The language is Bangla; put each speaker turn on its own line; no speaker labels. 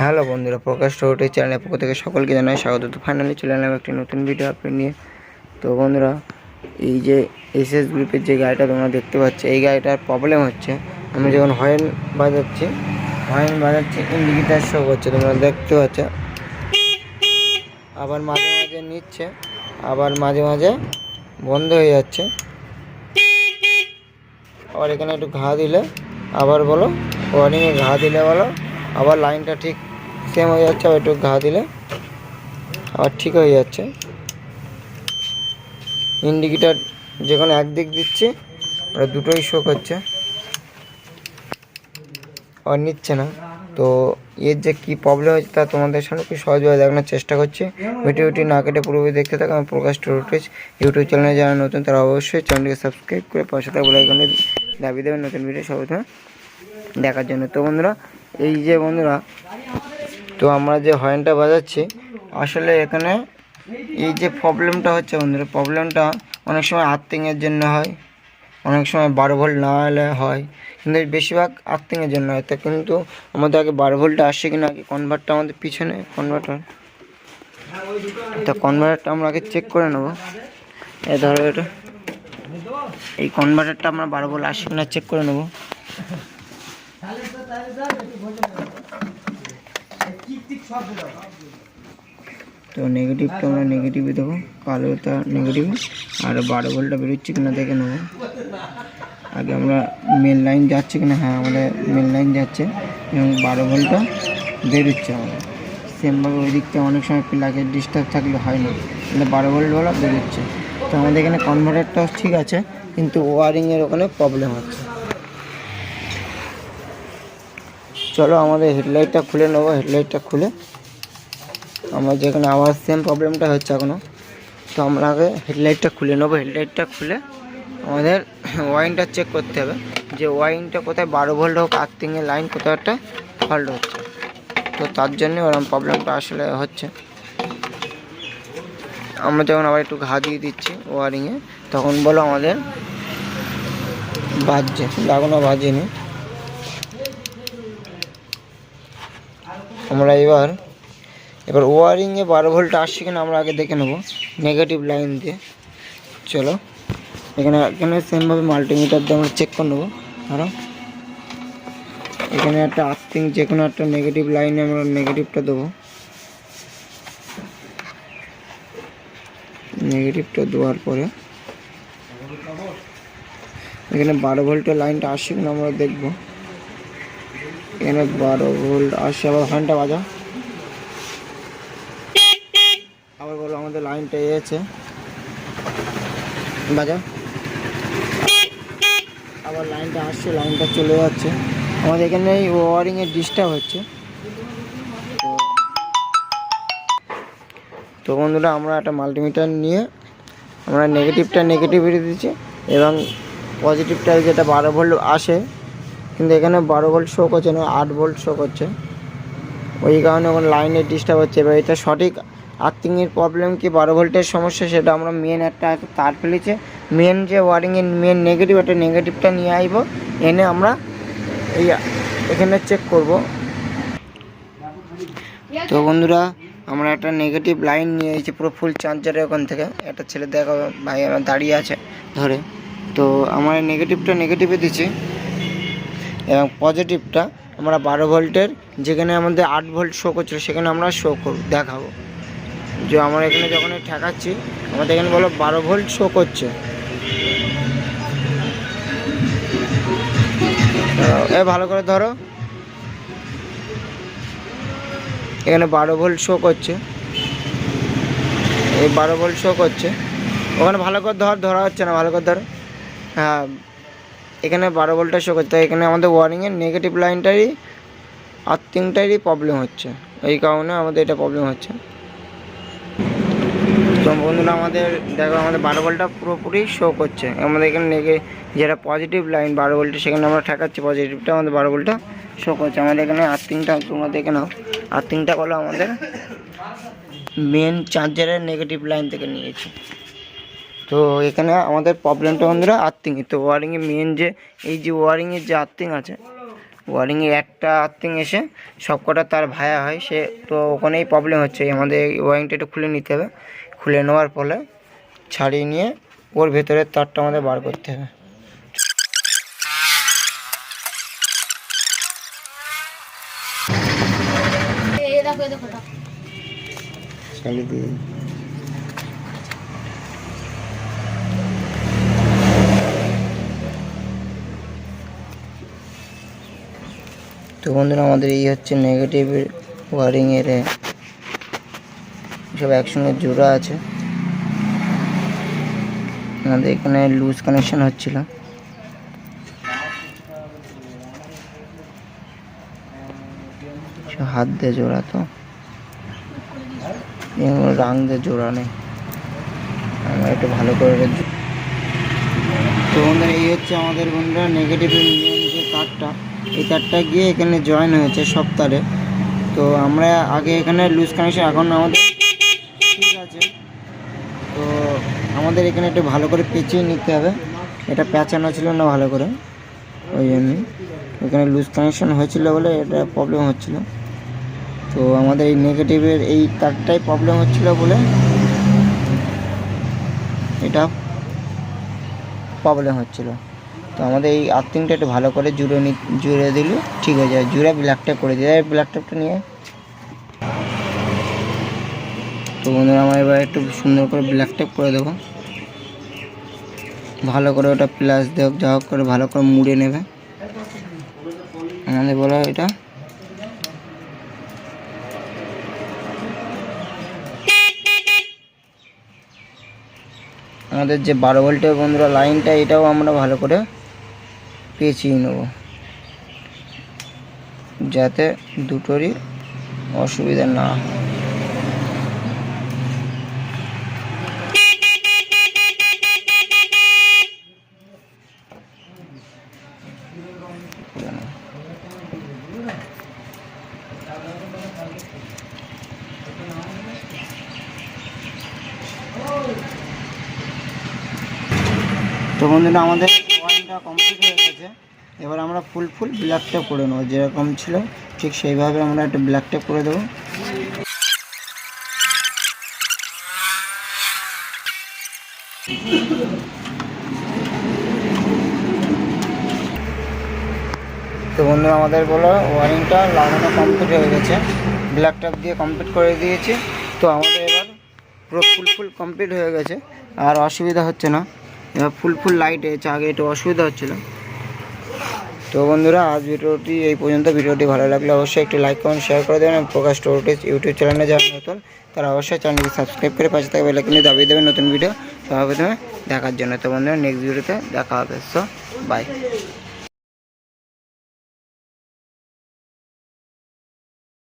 হ্যালো বন্ধুরা, প্রকাশ টোটি চ্যানেলের পক্ষ থেকে সকলকে জানাই স্বাগত। তো ফাইনালি চলে এলাম একটি নতুন ভিডিও আপলোড নিয়ে। তো বন্ধুরা, এই যে এস এস গ্রুপের যে গাড়িটা তোমরা দেখতে পাচ্ছ, এই গাড়িটার প্রবলেম হচ্ছে আমি যখন হর্ন বাজাচ্ছি হর্ন বাজাচ্ছি ইন্ডিকেটার শো করছে, তোমরা দেখতে পাচ্ছ। আবার মাঝে মাঝে নিচ্ছে, আবার মাঝে মাঝে বন্ধ হয়ে যাচ্ছে। আবার এখানে একটু ঘা দিলে, আবার বলো ওয়ারিংয়ে ঘা দিলে বলো, আবার লাইনটা ঠিক সেম হয়ে যাচ্ছে? আবার একটু ঘা দিলে। আবার ঠিক হয়ে যাচ্ছে। ইন্ডিকেটার যেখানে একদিক দিচ্ছি ওটা দুটোই শো করছে আর নিচ্ছে না। তো এর যে কী প্রবলেম হয়েছে তা তোমাদের সামনে খুব সহজভাবে দেখানোর চেষ্টা করছি। ভিডিওটি না কেটে পুরোপুরি দেখতে থাকো আমার প্রকাশ টোটেজ ইউটিউব চ্যানেলে যারা নতুন, তারা অবশ্যই চ্যানেলটিকে সাবস্ক্রাইব করে পাশে থাকা বেলাইকনে দাবি দেবেন নতুন ভিডিও সর্বপ্রথম দেখার জন্য। তো বন্ধুরা, এই যে বন্ধুরা তো আমরা যে হর্নটা বাজাচ্ছি, আসলে এখানে এই যে প্রবলেমটা হচ্ছে বন্ধুরা, প্রবলেমটা অনেক সময় আর্থিংয়ের জন্য হয়, অনেক সময় বারো ভোল্ট না হলে হয়, কিন্তু বেশিরভাগ আর্থিংয়ের জন্য হয়। তা কিন্তু আমাদের আগে বারো ভোল্টটা আসছে কিনা, আগে কনভার্টটা আমাদের পিছনে কনভার্টার তা কনভার্টারটা আমরা আগে চেক করে নেব। এই ধরো এটা। এই কনভার্টারটা আমরা বারো ভোল্ট আসছে কিনা চেক করে নেব। তো নেগেটিভটা আমরা নেগেটিভে দেবো, কালোটা নেগেটিভ আর বারো ভোল্টটা বেরোচ্ছে কিনা দেখে নেব। আগে আমরা মেন লাইন যাচ্ছে কিনা হ্যাঁ আমাদের মেন লাইন যাচ্ছে, এবং বারো ভোল্টটা বেরোচ্ছে আমাদের। সেমভাবে ওই দিকটা অনেক সময় প্লাগের ডিস্টার্ব থাকলে হয় না কিন্তু বারো ভোল্টওয়ালা বেরোচ্ছে। তো আমাদের এখানে কনভার্টারটাও ঠিক আছে, কিন্তু ওয়ারিংয়ের ওখানে প্রবলেম হচ্ছে। চলো আমাদের হেডলাইটটা খুলে নেব, হেডলাইটটা খুলে। আমার যেখানে আবার সেম প্রবলেমটা হচ্ছে এখনও তো আমরা আগে হেডলাইটটা খুলে নেব, হেডলাইটটা খুলে আমাদের ওয়াইনটা চেক করতে হবে। যে ওয়াইনটা কোথায়, বারো ভোল্ট হোক আর্থিংয়ের লাইন কোথাও একটা ফল্ট হচ্ছে। তো তার জন্য ওরকম প্রবলেমটা আসলে হচ্ছে। আমরা যখন আবার একটু ঘা দিয়ে দিচ্ছি ওয়ারিংয়ে তখন বলো আমাদের বাজছে। এখনও বাজেনি। আমরা এবার এবার ওয়ারিংয়ে বারো ভোল্ট আসছে কিনা আমরা আগে দেখে নেব। নেগেটিভ লাইন দিয়ে। চলো, এখানে এখানে সেমভাবে মাল্টিমিটার দিয়ে আমরা চেক করে নেব। ধরো, এখানে একটা আর্থিং যে কোনো একটা নেগেটিভ লাইনে আমরা নেগেটিভটা দেবো। নেগেটিভটা দেওয়ার পরে, এখানে বারো ভোল্টের লাইনটা আসছে কিনা আমরা দেখব। এখানে বারো ভোল্ট আসছে আবার ফ্যানটা বাজা। আবার বলো আমাদের লাইনটা এসেছে। বাজা। আবার লাইনটা আসছে, লাইনটা চলে যাচ্ছে। আমাদের এখানে এই ওয়ারিংয়ের ডিস্টার্ব হচ্ছে। তো বন্ধুরা, আমরা একটা মাল্টিমিটার নিয়ে আমরা নেগেটিভটা নেগেটিভিটি দিচ্ছি এবং পজিটিভটা যেটা বারো ভোল্ট আসে কিন্তু এখানে বারো ভোল্ট শো করছে না আট ভোল্ট শো করছে ওই কারণে ওখানে লাইনের ডিস্টার্ব হচ্ছে। এবার এটা সঠিক আর্থিংয়ের প্রবলেম কি? বারো ভোল্টের সমস্যা সেটা আমরা মেন একটা তার ফেলেছে। মেন যে ওয়ারিংয়ের মেন নেগেটিভ একটা নেগেটিভটা নিয়ে আসব এনে আমরা এই এখানে চেক করব। তো বন্ধুরা, আমরা একটা নেগেটিভ লাইন নিয়ে এসেছি পুরো ফুল চার্জারের ওখান থেকে। একটা ছেলে দেখা, ভাই আমার দাঁড়িয়ে আছে ধরে। তো আমার নেগেটিভটা নেগেটিভে দিচ্ছি। এবং পজিটিভটা আমরা বারো ভোল্টের যেখানে আমাদের আট ভোল্ট শো করছিল, সেখানে আমরা শো করব, দেখাবো। যে আমরা এখানে যখন ঠেকাচ্ছি, আমাদের এখানে বলো বারো ভোল্ট শো করছে। এ ভালো করে ধরো। এখানে বারো ভোল্ট শো করছে। এই বারো ভোল্ট শো করছে। ওখানে ভালো করে ধর, ধরা হচ্ছে না, ভালো করে ধর। হ্যাঁ এখানে বারো ভোল্টটা শো করছে তাই এখানে আমাদের ওয়ারিংয়ের নেগেটিভ লাইনটারই আর্থিংটারই প্রবলেম হচ্ছে। এই কারণে আমাদের এটা প্রবলেম হচ্ছে। তো বন্ধুরা, আমাদের, দেখো, আমাদের বারো ভোল্টটা পুরোপুরি শো করছে। আমাদের এখানে নেগে যেটা পজিটিভ লাইন বারো ভোল্টে, সেখানে আমরা ঠেকাচ্ছি পজিটিভটা আমাদের বারো ভোল্টটা শো করছে। আমাদের এখানে আর্থিংটা তোমরা দেখে নাও। আর্থিংটা হলো আমাদের মেন চার্জারের নেগেটিভ লাইন থেকে নিয়েছি। তো এখানে আমাদের প্রবলেমটা বন্ধুরা আর্থিংয়ে তো ওয়ারিংয়ে মেন যে এই যে ওয়ারিংয়ের যে আর্থিং আছে ওয়ারিংয়ে একটা আর্থিং এসে সব কটা তার ভায়া হয় সে তো ওখানেই প্রবলেম হচ্ছে। আমাদের এই ওয়ারিংটা একটু খুলে নিতে হবে। খুলে নেওয়ার ফলে ছাড়িয়ে নিয়ে ওর ভেতরের তারটা আমাদের বার করতে হবে।
দেখো দেখো দেখো।
চালিয়ে দিয়ে দিই। তো বন্ধুরা, আমাদের এই হচ্ছে নেগেটিভ ওয়ারিংয়ের সব একসঙ্গে জোড়া আছে। আমাদের এখানে লুজ কানেকশন হচ্ছিল। হাত দিয়ে জোড়া তো। রাং দিয়ে জোড়া নেই। আমরা একটু ভালো করে তো বন্ধুরা, এই হচ্ছে আমাদের বন্ধুরা নেগেটিভ যে তারটা এই তারটা গিয়ে এখানে জয়েন হয়েছে সব তারে তো আমরা আগে এখানে লুজ কানেকশন এখন আমাদের ঠিক আছে। তো আমাদের এখানে একটু ভালো করে পেঁচিয়ে নিতে হবে। এটা পেঁচানো ছিল না ভালো করে, ওই জন্যই এখানে লুজ কানেকশন হয়েছিল বলে এটা প্রবলেম হচ্ছিল। তো আমাদের এই নেগেটিভের এই তারটাই প্রবলেম হচ্ছিল বলে এটা প্রবলেম হচ্ছিল। তো আমাদের এই আর্থিংটা একটু ভালো করে জুড়ে নি জুড়ে দিলে, ঠিক হয়ে যাবে জুড়ে ব্ল্যাক করে দিয়ে ব্ল্যাক ট্যাপটা নিয়ে তো বন্ধুরা, আমার এবার একটু সুন্দর করে ব্ল্যাক করে দেবো। ভালো করে ওটা প্লাস দেখ, যা হোক করে ভালো করে মুড়ে নেবে। আমাদের বলা এটা। আমাদের যে বারো ভোল্টের বন্ধুরা লাইনটা এটাও আমরা ভালো করে পেঁচিয়ে নেব। যাতে দুটোরই অসুবিধা না হয়। তো বন্ধুরা আমাদের ওয়ারিংটা কমপ্লিট হয়ে গেছে। এবার আমরা ফুল ফুল ব্ল্যাক টেপ করে নেব, যেরকম ছিল, ঠিক সেইভাবে আমরা একটা ব্ল্যাক টেপ করে দেবো। তো বন্ধুরা, আমাদের বলো ওয়ারিংটা লাগানো কমপ্লিট হয়ে গেছে। ব্ল্যাক টেপ দিয়ে কমপ্লিট করে দিয়েছি। তো আমাদের এবার পুরো ফুল ফুল কমপ্লিট হয়ে গেছে। আর অসুবিধা হচ্ছে না। ফুল ফুল লাইট এসেছে, আগে একটু অসুবিধা হচ্ছিল। তো বন্ধুরা, আজ ভিডিওটি এই পর্যন্ত। ভিডিওটি ভালো লাগলে অবশ্যই একটি লাইক কমেন্ট শেয়ার করে দেবেন। এবং প্রকাশ স্টোরিটিস ইউটিউব চ্যানেলে যারা নতুন, তারা অবশ্যই চ্যানেলটি সাবস্ক্রাইব করে পাশে থাকবে কিন্তু দাবিয়ে দেবেন নতুন ভিডিও সবার প্রথমে দেখার জন্য। তো বন্ধুরা নেক্সট ভিডিওতে দেখা হবে। So by